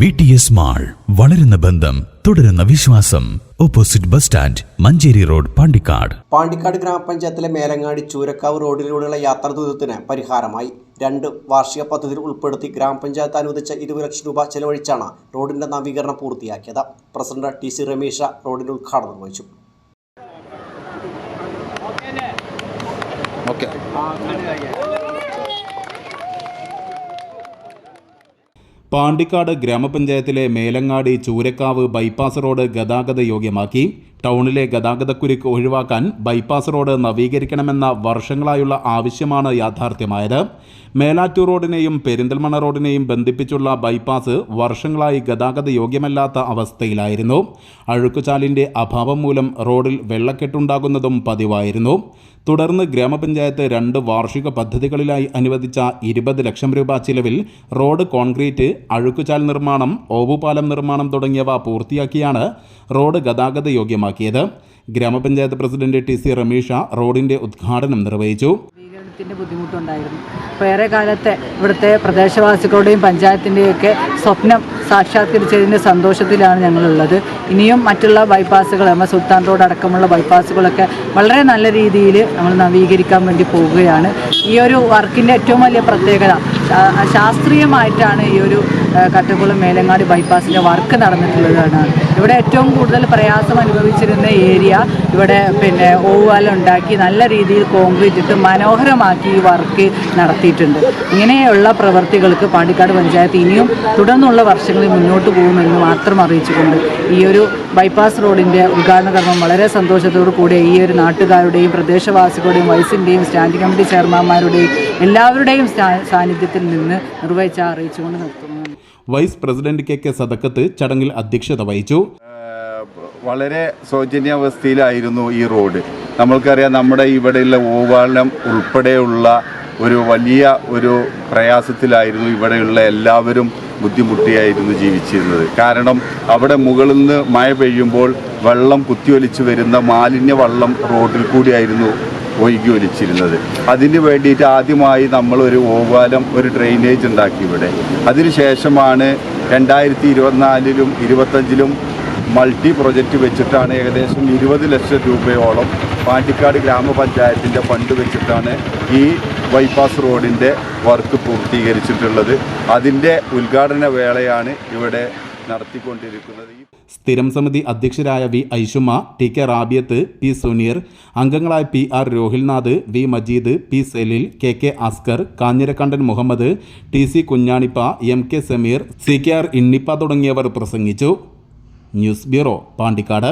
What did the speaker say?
V T S mall വളരുന്ന ബന്ധം തുടരുന്ന വിശ്വാസം. Opposite bus stand Manjeri road Pandikkad. Pandikkad ഗ്രാമപഞ്ചായത്തിലെ മേലങ്ങാടി ചൂരക്കാവ് റോഡിലൂടെയുള്ള യാത്രാ ദുരിതത്തിന് പരിഹാരമായി. രണ്ട് വാർഷിക പദ്ധതിയിൽ ഉൾപ്പെടുത്തി ഗ്രാമപഞ്ചായത്ത് അനുവദിച്ച ഇരുപത് ലക്ഷം രൂപ ചെലവഴിച്ചാണ് റോഡിന്റെ നവീകരണം പൂർത്തിയാക്കിയത്. പ്രസിഡന്റ് ടി സി രമേശ റോഡിന്റെ ഉദ്ഘാടനം നിർവഹിച്ചു. ഓക്കെ. പാണ്ടിക്കാട് ഗ്രാമപഞ്ചായത്തിലെ മേലങ്ങാടി ചൂരക്കാവ് ബൈപ്പാസ് റോഡ് ഗതാഗത യോഗ്യമാക്കി. ടൗണിലെ ഗതാഗതക്കുരുക്ക് ഒഴിവാക്കാൻ ബൈപ്പാസ് റോഡ് നവീകരിക്കണമെന്ന വർഷങ്ങളായുള്ള ആവശ്യമാണ് യാഥാർത്ഥ്യമായത്. മേലാറ്റൂർ റോഡിനെയും പെരിന്തൽമണ്ണ റോഡിനെയും ബന്ധിപ്പിച്ചുള്ള ബൈപ്പാസ് വർഷങ്ങളായി ഗതാഗത യോഗ്യമല്ലാത്ത അവസ്ഥയിലായിരുന്നു. അഴുക്കുചാലിന്റെ അഭാവം മൂലം റോഡിൽ വെള്ളക്കെട്ടുണ്ടാകുന്നതും പതിവായിരുന്നു. തുടർന്ന് ഗ്രാമപഞ്ചായത്ത് രണ്ട് വാർഷിക പദ്ധതികളിലായി അനുവദിച്ച ഇരുപത് ലക്ഷം രൂപ ചിലവിൽ റോഡ് കോൺക്രീറ്റ് അഴുക്കുചാൽ നിർമ്മാണം ഓവുപാലം നിർമ്മാണം തുടങ്ങിയവ പൂർത്തിയാക്കിയാണ് റോഡ് ഗതാഗത യോഗ്യമാക്കിയത് ഗ്രാമപഞ്ചായത്ത് പ്രസിഡന്റ് ടി സി റമീഷ റോഡിന്റെ ഉദ്ഘാടനം നിർവഹിച്ചു. ബുദ്ധിമുട്ടുണ്ടായിരുന്നു. ഏറെ കാലത്തെ ഇവിടുത്തെ പ്രദേശവാസികളുടെയും പഞ്ചായത്തിന്റെയൊക്കെ സ്വപ്നം സാക്ഷാത്കരിച്ചതിന്റെ സന്തോഷത്തിലാണ് ഞങ്ങളുള്ളത്. ഇനിയും മറ്റുള്ള ബൈപ്പാസുകൾ നമ്മുടെ സുൽത്താൻ റോഡ് അടക്കമുള്ള ബൈപ്പാസുകളൊക്കെ വളരെ നല്ല രീതിയിൽ നമ്മൾ നവീകരിക്കാൻ വേണ്ടി പോവുകയാണ്. ഈ ഒരു വർക്കിന്റെ ഏറ്റവും വലിയ പ്രത്യേകത ശാസ്ത്രീയമായിട്ടാണ് ഈ ഒരു കട്ടക്കുളം മേലങ്ങാടി ബൈപ്പാസിന്റെ വർക്ക് നടന്നിട്ടുള്ളതാണ്. ഇവിടെ ഏറ്റവും കൂടുതൽ പ്രയാസം അനുഭവിച്ചിരുന്ന ഏരിയ ഇവിടെ പിന്നെ ഓവാലുണ്ടാക്കി നല്ല രീതിയിൽ കോൺക്രീറ്റ് ഇട്ട് മനോഹരമാക്കി ഈ വർക്ക് നടത്തിയിട്ടുണ്ട്. ഇങ്ങനെയുള്ള പ്രവൃത്തികൾക്ക് പാണ്ടിക്കാട് പഞ്ചായത്ത് ഇനിയും തുടർന്നുള്ള വർഷങ്ങളിൽ മുന്നോട്ട് പോകുമെന്ന് മാത്രം അറിയിച്ചുകൊണ്ട് ഈ ഒരു ബൈപ്പാസ് റോഡിന്റെ ഉദ്ഘാടന കർമ്മം വളരെ സന്തോഷത്തോടു കൂടി ഈ ഒരു നാട്ടുകാരുടെയും പ്രദേശവാസികളുടെയും വൈസിന്റെയും സ്റ്റാൻഡിംഗ് കമ്മിറ്റി ചെയർമാന്മാരുടെയും എല്ലാവരുടെയും സാന്നിധ്യത്തിൽ നിന്ന് നിർവഹിച്ച അറിയിച്ചുകൊണ്ട് നിർത്തുന്നു. Vice president K K Sadakkath ചടങ്ങിൽ അധ്യക്ഷത വഹിച്ചു. വളരെ സൗജന്യാവസ്ഥയിലായിരുന്നു ഈ റോഡ്. നമ്മൾക്കറിയാം നമ്മുടെ ഇവിടെയുള്ള ഓവാലം ഉൾപ്പെടെയുള്ള ഒരു വലിയ ഒരു പ്രയാസത്തിലായിരുന്നു ഇവിടെയുള്ള എല്ലാവരും ബുദ്ധിമുട്ടിയായിരുന്നു ജീവിച്ചിരുന്നത്. കാരണം അവിടെ മുകളിൽ നിന്ന് മഴ പെയ്യുമ്പോൾ വെള്ളം കുത്തിയൊലിച്ച് വരുന്ന മാലിന്യ വെള്ളം റോഡിൽ കൂടിയായിരുന്നു ഒഴുകി ഒലിച്ചിരുന്നത് അതിന് വേണ്ടിയിട്ട് ആദ്യമായി നമ്മൾ ഒരു ഓവാലം ഒരു ഡ്രെയിനേജ് ഉണ്ടാക്കി ഇവിടെ. അതിനുശേഷമാണ് രണ്ടായിരത്തി ഇരുപത്തിനാലിലും ഇരുപത്തഞ്ചിലും മൾട്ടി പ്രൊജക്റ്റ് വെച്ചിട്ടാണ് ഏകദേശം ഇരുപത് ലക്ഷം രൂപയോളം പാണ്ടിക്കാട് ഗ്രാമപഞ്ചായത്തിന്റെ ഫണ്ട് വെച്ചിട്ടാണ് ഈ ബൈപ്പാസ് റോഡിന്റെ വർക്ക് പൂർത്തീകരിച്ചിട്ടുള്ളത്. അതിന്റെ ഉദ്ഘാടന വേളയാണ് ഇവിടെ നടത്തിക്കൊണ്ടിരിക്കുന്നത്. സ്ഥിരം സമിതി അധ്യക്ഷരായ V Aishuma T K Rabiyath P Suneer അംഗങ്ങളായ P R Rohilnath V Majeed P Salil K K Askar Kanhirakkandan Muhammad T C Kunhanippa M K Sameer C K R Innippa തുടങ്ങിയവർ പ്രസംഗിച്ചു. News bureau Pandikkad.